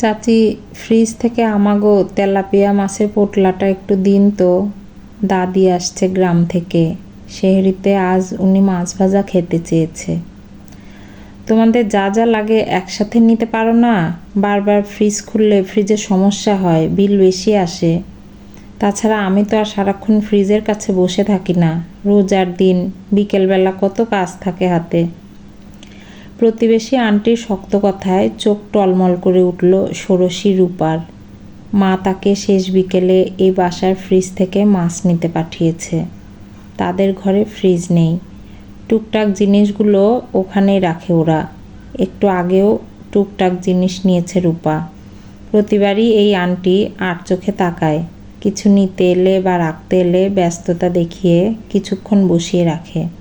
চাচি, ফ্রিজ থেকে আমাগো তেলাপিয়া মাছের পোটলাটা একটু দিন তো। দাদি আসছে গ্রাম থেকে। শেহরিতে আজ উনি মাছ ভাজা খেতে চেয়েছে। তোমাদের যা যা লাগে একসাথে নিতে পারো না? বারবার ফ্রিজ খুললে ফ্রিজে সমস্যা হয়, বিল বেশি আসে। তাছাড়া আমি তো আর সারাক্ষণ ফ্রিজের কাছে বসে থাকি না। রোজার দিন, বিকেলবেলা কত কাজ থাকে হাতে। প্রতিবেশী আন্টির শক্ত কথায় চোখ টলমল করে উঠল ষোড়শী রূপার। মা তাকে শেষ বিকেলে এই বাসার ফ্রিজ থেকে মাছ নিতে পাঠিয়েছে। তাদের ঘরে ফ্রিজ নেই। টুকটাক জিনিসগুলো ওখানেই রাখে ওরা। একটু আগেও টুকটাক জিনিস নিয়েছে রূপা। প্রতিবারই এই আন্টি আর চোখে তাকায়। কিছু নিতে এলে বা রাখতে এলে ব্যস্ততা দেখিয়ে কিছুক্ষণ বসিয়ে রাখে।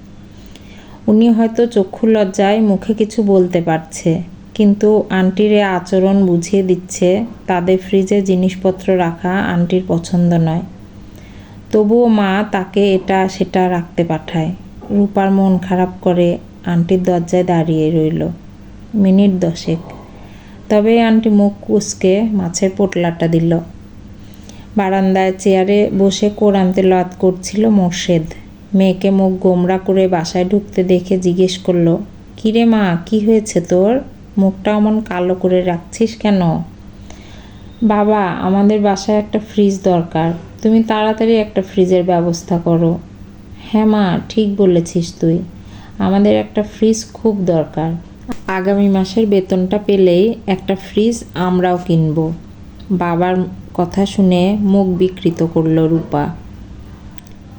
উনি হয়তো চক্ষু লজ্জায় মুখে কিছু বলতে পারছে, কিন্তু আন্টির এ আচরণ বুঝিয়ে দিচ্ছে, তাদের ফ্রিজে জিনিসপত্র রাখা আন্টির পছন্দ নয়। তবুও মা তাকে এটা সেটা রাখতে পাঠায়। রূপার মন খারাপ করে আন্টির দরজায় দাঁড়িয়ে রইল। মিনিট দশেক। তবে আন্টি মুখ কুচকে মাছের পোটলাটা দিল। বারান্দায় চেয়ারে বসে কোরআন তেলাওয়াত করছিল মোর্শেদ। মেয়েকে মুখ গোমরা করে বাসায় ঢুকতে দেখে জিজ্ঞেস করল, কিরে মা, কি হয়েছে তোর? মুখটা অমন কালো করে রাখছিস কেন? বাবা, আমাদের বাসায় একটা ফ্রিজ দরকার। তুমি তাড়াতাড়ি একটা ফ্রিজের ব্যবস্থা করো। হ্যাঁ মা, ঠিক বলেছিস তুই। আমাদের একটা ফ্রিজ খুব দরকার। আগামী মাসের বেতনটা পেলেই একটা ফ্রিজ আমরাও কিনব। বাবার কথা শুনে মুখ বিকৃত করল রূপা।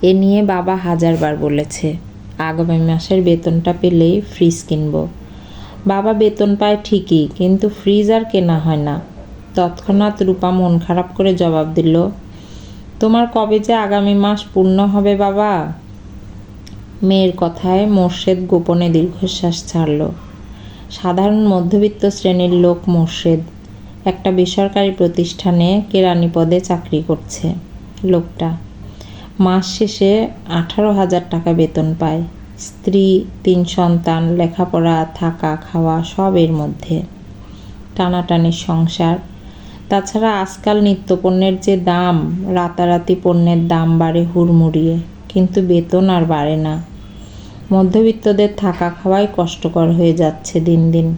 এ নিয়ে বাবা হাজারবার বলেছে, আগামী মাসের বেতনটা পেলেই ফ্রিজ কিনব। বাবা বেতন পায় ঠিকই, কিন্তু ফ্রিজ আর কেনা হয় না। তৎক্ষণাৎ রূপা মন খারাপ করে জবাব দিল, তোমার কবে যে আগামী মাস পূর্ণ হবে বাবা? মেয়ের কথায় মোর্শেদ গোপনে দীর্ঘশ্বাস ছাড়ল। সাধারণ মধ্যবিত্ত শ্রেণির লোক মোর্শেদ, একটা বেসরকারি প্রতিষ্ঠানে কেরানি পদে চাকরি করছে। লোকটা মাস শেষে আঠারো হাজার টাকা বেতন পায়। স্ত্রী, তিন সন্তান, লেখাপড়া, থাকা, খাওয়া সব এর মধ্যে। টানাটানির সংসার। তাছাড়া আজকাল নিত্যপণ্যের যে দাম, রাতারাতি পণ্যের দাম বাড়ে হুড়মুড়িয়ে, কিন্তু বেতন আর বাড়ে না। মধ্যবিত্তদের থাকা খাওয়াই কষ্টকর হয়ে যাচ্ছে দিন দিন।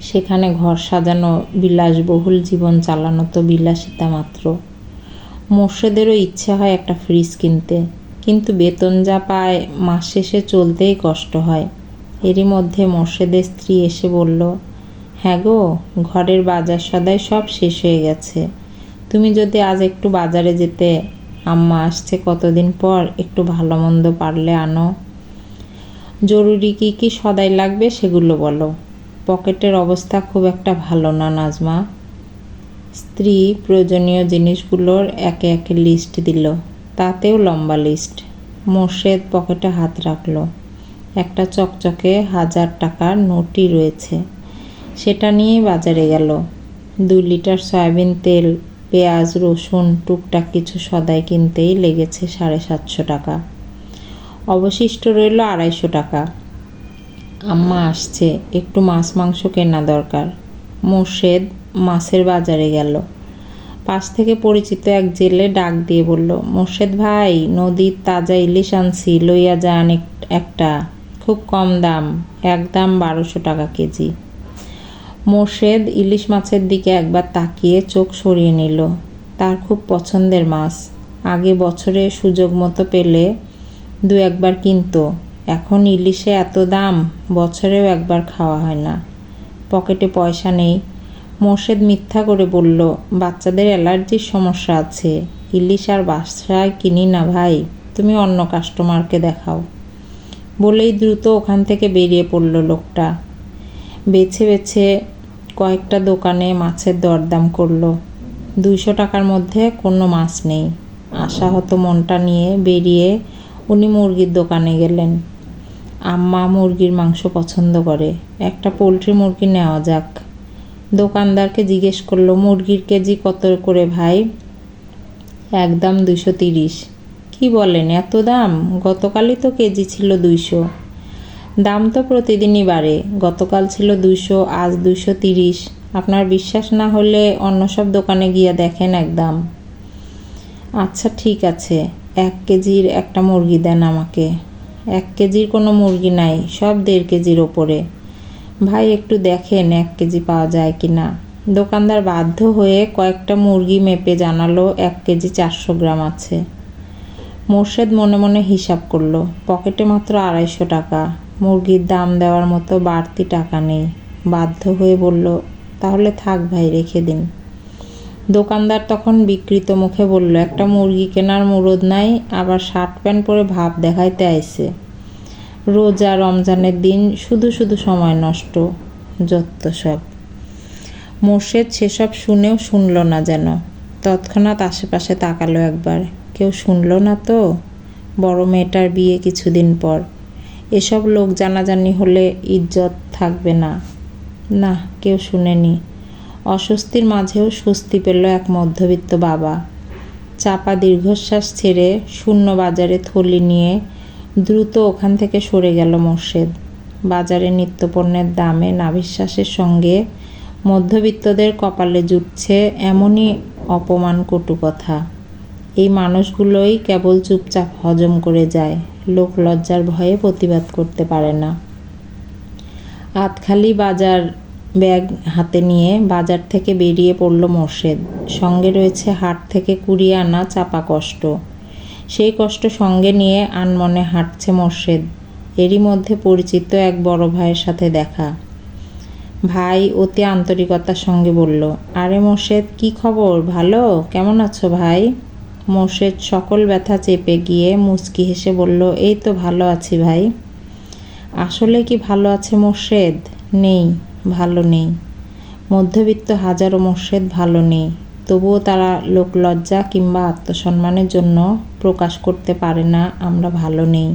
সেখানে ঘর সাজানো, বিলাসবহুল জীবন চালানো তো বিলাসিতা মাত্র। মোর্শেদেরও ইচ্ছা হয় একটা ফ্রিজ কিনতে। কিন্তু বেতন যা পায়, মাস শেষে চলতেই কষ্ট হয়। এরই মধ্যে মোর্শেদের স্ত্রী এসে বলল হ্যাঁ গো, ঘরের বাজার সদাই সব শেষ হয়ে গেছে। তুমি যদি আজ একটু বাজারে যেতে, আম্মা আসছে কতদিন পর, একটু ভালো মন্দ পারলে আনো। জরুরি কি কি সদাই লাগবে সেগুলো বলো। পকেটের অবস্থা খুব একটা ভালো না, নাজমা। স্ত্রী প্রয়োজনীয় জিনিসগুলোর একে একে লিস্ট দিল। তাতেও লম্বা লিস্ট মোর্শেদ পকেটে হাত রাখল। একটা চকচকে হাজার টাকার নোটই রয়েছে। সেটা নিয়ে বাজারে গেল। দুই লিটার সয়াবিন তেল, পেঁয়াজ, রসুন, টুকটাক কিছু সদাই কিনতেই লেগেছে সাড়ে সাতশো টাকা। অবশিষ্ট রইল আড়াইশো টাকা। আম্মা আসছে, একটু মাছ মাংস কেনা দরকার। মোর্শেদ মাছের বাজারে গেল। পাশ থেকে পরিচিত এক জেলে ডাক দিয়ে বলল, মোর্শেদ ভাই, নদীর তাজা ইলিশ আনছি, লইয়া যান একটা। খুব কম দাম একদম বারোশো টাকা কেজি। মোর্শেদ ইলিশ মাছের দিকে একবার তাকিয়ে চোখ সরিয়ে নিল। তার খুব পছন্দের মাছ। আগে বছরে সুযোগ মতো পেলে দু একবার কিনতো। এখন ইলিশে এত দাম, বছরেও একবার খাওয়া হয় না। পকেটে পয়সা নেই মোর্শেদ মিথ্যা করে বলল, বাচ্চাদের অ্যালার্জির সমস্যা আছে। ইলিশ আর বাসায় কিনি না ভাই, তুমি অন্য কাস্টমারকে দেখাও। বলেই দ্রুত ওখান থেকে বেরিয়ে পড়ল লোকটা। বেছে বেছে কয়েকটা দোকানে মাছের দরদাম করল। দুইশো টাকার মধ্যে কোনো মাছ নেই। আশাহত মনটা নিয়ে বেরিয়ে উনি মুরগির দোকানে গেলেন। আম্মা মুরগির মাংস পছন্দ করে। একটা পোলট্রি মুরগি নেওয়া যাক। দোকানদারকে জিজ্ঞেস করল, মুরগির কেজি কত করে ভাই? একদম দুশো তিরিশ। কী বলেন, এত দাম? গতকালই তো কেজি ছিল দুইশো। দাম তো প্রতিদিনই বাড়ে। গতকাল ছিল দুশো আজ দুশো তিরিশ। আপনার বিশ্বাস না হলে অন্য সব দোকানে গিয়ে দেখেন একদম। আচ্ছা ঠিক আছে। এক কেজির একটা মুরগি দেন আমাকে। এক কেজির কোনো মুরগি নাই, সব দেড় কেজির ওপরে। ভাই, একটু দেখেন এক কেজি পাওয়া যায় কি না দোকানদার বাধ্য হয়ে কয়েকটা মুরগি মেপে জানালো, এক কেজি চারশো গ্রাম আছে। মোর্শেদ মনে মনে হিসাব করল, পকেটে মাত্র আড়াইশো টাকা। মুরগির দাম দেওয়ার মতো বাড়তি টাকা নেই। বাধ্য হয়ে বলল, তাহলে থাক ভাই, রেখে দিন। দোকানদার তখন বিকৃত মুখে বলল, একটা মুরগি কেনার মুরদ নাই, আবার শার্ট প্যান্ট পরে ভাব দেখাইতে আইছে। রোজা রমজানের দিন শুধু শুধু সময় নষ্ট যত সব। মোর্শেদ সেসব শুনেও শুনল না যেন। তৎক্ষণাৎ আশেপাশে তাকালো একবার। কেউ শুনলো না তো? বড় মেয়েটার বিয়ে কিছুদিন পর। এসব লোক জানাজানি হলে ইজ্জত থাকবে না। না, কেউ শুনেনি। অস্বস্তির মাঝেও স্বস্তি পেল এক মধ্যবিত্ত বাবা। চাপা দীর্ঘশ্বাস ছেড়ে শূন্য বাজারে থলি নিয়ে দ্রুত ওখান থেকে সরে গেল মোর্শেদ। বাজারে নিত্যপণ্যের দামে নাভিশ্বাসের সঙ্গে মধ্যবিত্তদের কপালে জুটছে এমনই অপমান কটু কথা এই মানুষগুলোই কেবল চুপচাপ হজম করে যায়, লোক লজ্জার ভয়ে প্রতিবাদ করতে পারে না। আতখালি বাজার ব্যাগ হাতে নিয়ে বাজার থেকে বেরিয়ে পড়ল মোর্শেদ। সঙ্গে রয়েছে হাট থেকে কুড়িয়ে আনা চাপা কষ্ট। সেই কষ্ট সঙ্গে নিয়ে আনমনে হাঁটছে মোর্শেদ। এরই মধ্যে পরিচিত এক বড় ভাইয়ের সাথে দেখা। ভাই অতি আন্তরিকতার সঙ্গে বলল, আরে মোর্শেদ, কি খবর? ভালো? কেমন আছো ভাই? মোর্শেদ সকল ব্যথা চেপে গিয়ে মুচকি হেসে বলল, এই তো ভালো আছি ভাই। আসলে কি ভালো আছে মোর্শেদ? নেই, ভালো নেই। মধ্যবিত্ত হাজারো মোর্শেদ ভালো নেই। তবুও তারা লোকলজ্জা কিংবা আত্মসম্মানের জন্য প্রকাশ করতে পারে না, আমরা ভালো নেই।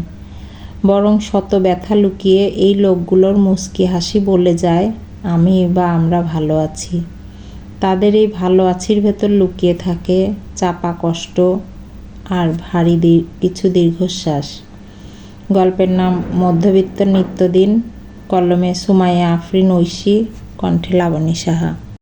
বরং শত ব্যথা লুকিয়ে এই লোকগুলোর মুচকি হাসি বলে যায়, আমি বা আমরা ভালো আছি। তাদের এই ভালো আছির ভেতর লুকিয়ে থাকে চাপা কষ্ট আর ভারী কিছু দীর্ঘশ্বাস। গল্পের নাম মধ্যবিত্ত নিত্যদিন, কলমে সুমাইয়া আফরিন ঐশী, কণ্ঠে লাবণী সাহা।